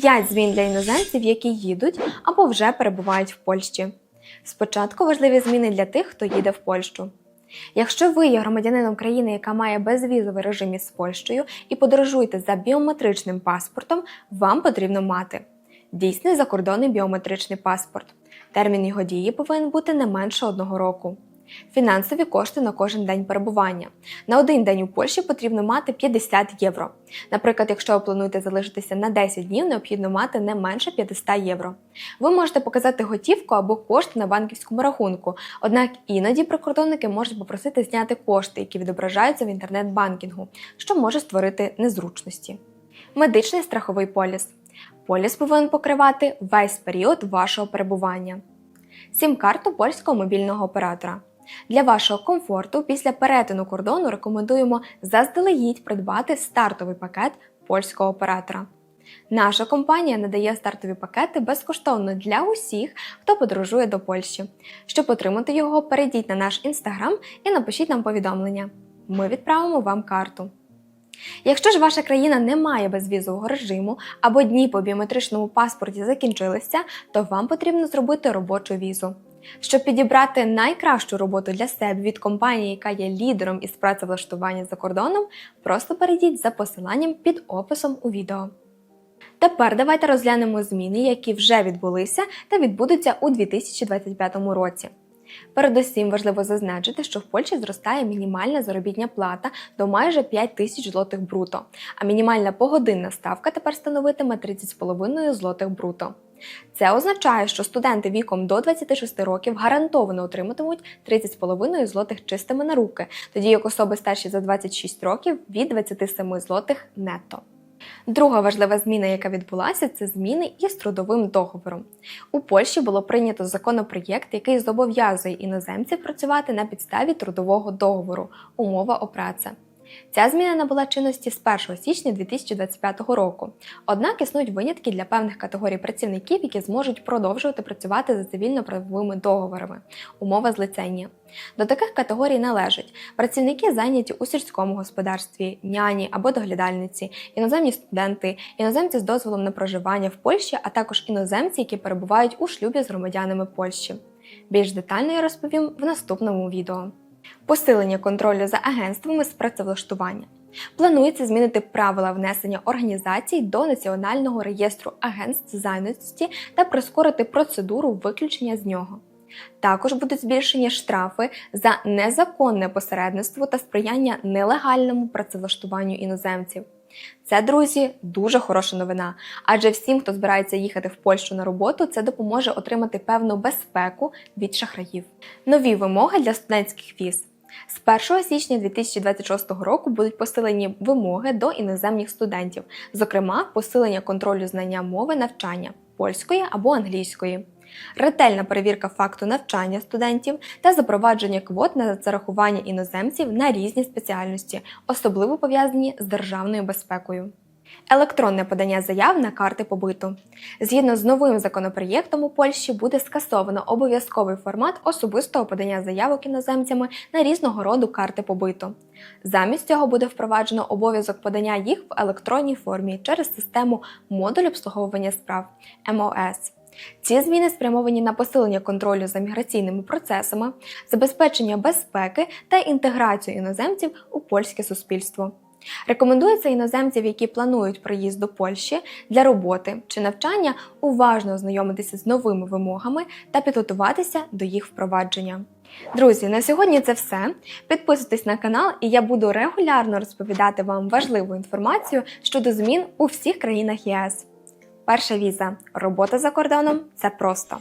5 змін для іноземців, які їдуть або вже перебувають в Польщі. Спочатку важливі зміни для тих, хто їде в Польщу. Якщо ви є громадянином країни, яка має безвізовий режим із Польщею, і подорожуєте за біометричним паспортом, вам потрібно мати дійсний закордонний біометричний паспорт. Термін його дії повинен бути не менше одного року. Фінансові кошти на кожен день перебування. На один день у Польщі потрібно мати 50 євро. Наприклад, якщо ви плануєте залишитися на 10 днів, необхідно мати не менше 500 євро. Ви можете показати готівку або кошти на банківському рахунку, однак іноді прикордонники можуть попросити зняти кошти, які відображаються в інтернет-банкінгу, що може створити незручності. Медичний страховий поліс. Поліс повинен покривати весь період вашого перебування. Сім-карту польського мобільного оператора. Для вашого комфорту після перетину кордону рекомендуємо заздалегідь придбати стартовий пакет польського оператора. Наша компанія надає стартові пакети безкоштовно для усіх, хто подорожує до Польщі. Щоб отримати його, перейдіть на наш інстаграм і напишіть нам повідомлення. Ми відправимо вам карту. Якщо ж ваша країна не має безвізового режиму або дні по біометричному паспорті закінчилися, то вам потрібно зробити робочу візу. Щоб підібрати найкращу роботу для себе від компанії, яка є лідером із працевлаштування за кордоном, просто перейдіть за посиланням під описом у відео. Тепер давайте розглянемо зміни, які вже відбулися та відбудуться у 2025 році. Передусім важливо зазначити, що в Польщі зростає мінімальна заробітня плата до майже 5 тисяч злотих бруто, а мінімальна погодинна ставка тепер становитиме 30,5 злотих бруто. Це означає, що студенти віком до 26 років гарантовано отриматимуть 30,5 злотих чистими на руки, тоді як особи старші за 26 років від 27 злотих нетто. Друга важлива зміна, яка відбулася, це зміни із трудовим договором. У Польщі було прийнято законопроєкт, який зобов'язує іноземців працювати на підставі трудового договору умова о праці. Ця зміна набула чинності з 1 січня 2025 року. Однак існують винятки для певних категорій працівників, які зможуть продовжувати працювати за цивільно-правовими договорами. Умова злицення. До таких категорій належать працівники, зайняті у сільському господарстві, няні або доглядальниці, іноземні студенти, іноземці з дозволом на проживання в Польщі, а також іноземці, які перебувають у шлюбі з громадянами Польщі. Більш детально я розповім в наступному відео. Посилення контролю за агентствами з працевлаштування. Планується змінити правила внесення організацій до Національного реєстру агентств зайнятості та прискорити процедуру виключення з нього. Також будуть збільшені штрафи за незаконне посередництво та сприяння нелегальному працевлаштуванню іноземців. Це, друзі, дуже хороша новина, адже всім, хто збирається їхати в Польщу на роботу, це допоможе отримати певну безпеку від шахраїв. Нові вимоги для студентських віз. З 1 січня 2026 року будуть посилені вимоги до іноземних студентів, зокрема, посилення контролю знання мови навчання польської або англійської, ретельна перевірка факту навчання студентів та запровадження квот на зарахування іноземців на різні спеціальності, особливо пов'язані з державною безпекою. Електронне подання заяв на карти побиту. Згідно з новим законопроєктом у Польщі буде скасовано обов'язковий формат особистого подання заявок іноземцями на різного роду карти побиту. Замість цього буде впроваджено обов'язок подання їх в електронній формі через систему модуль обслуговування справ МОС. Ці зміни спрямовані на посилення контролю за міграційними процесами, забезпечення безпеки та інтеграцію іноземців у польське суспільство. Рекомендується іноземців, які планують приїзд до Польщі для роботи чи навчання, уважно ознайомитися з новими вимогами та підготуватися до їх впровадження. Друзі, на сьогодні це все. Підписуйтесь на канал, і я буду регулярно розповідати вам важливу інформацію щодо змін у всіх країнах ЄС. Перша віза робота за кордоном це просто.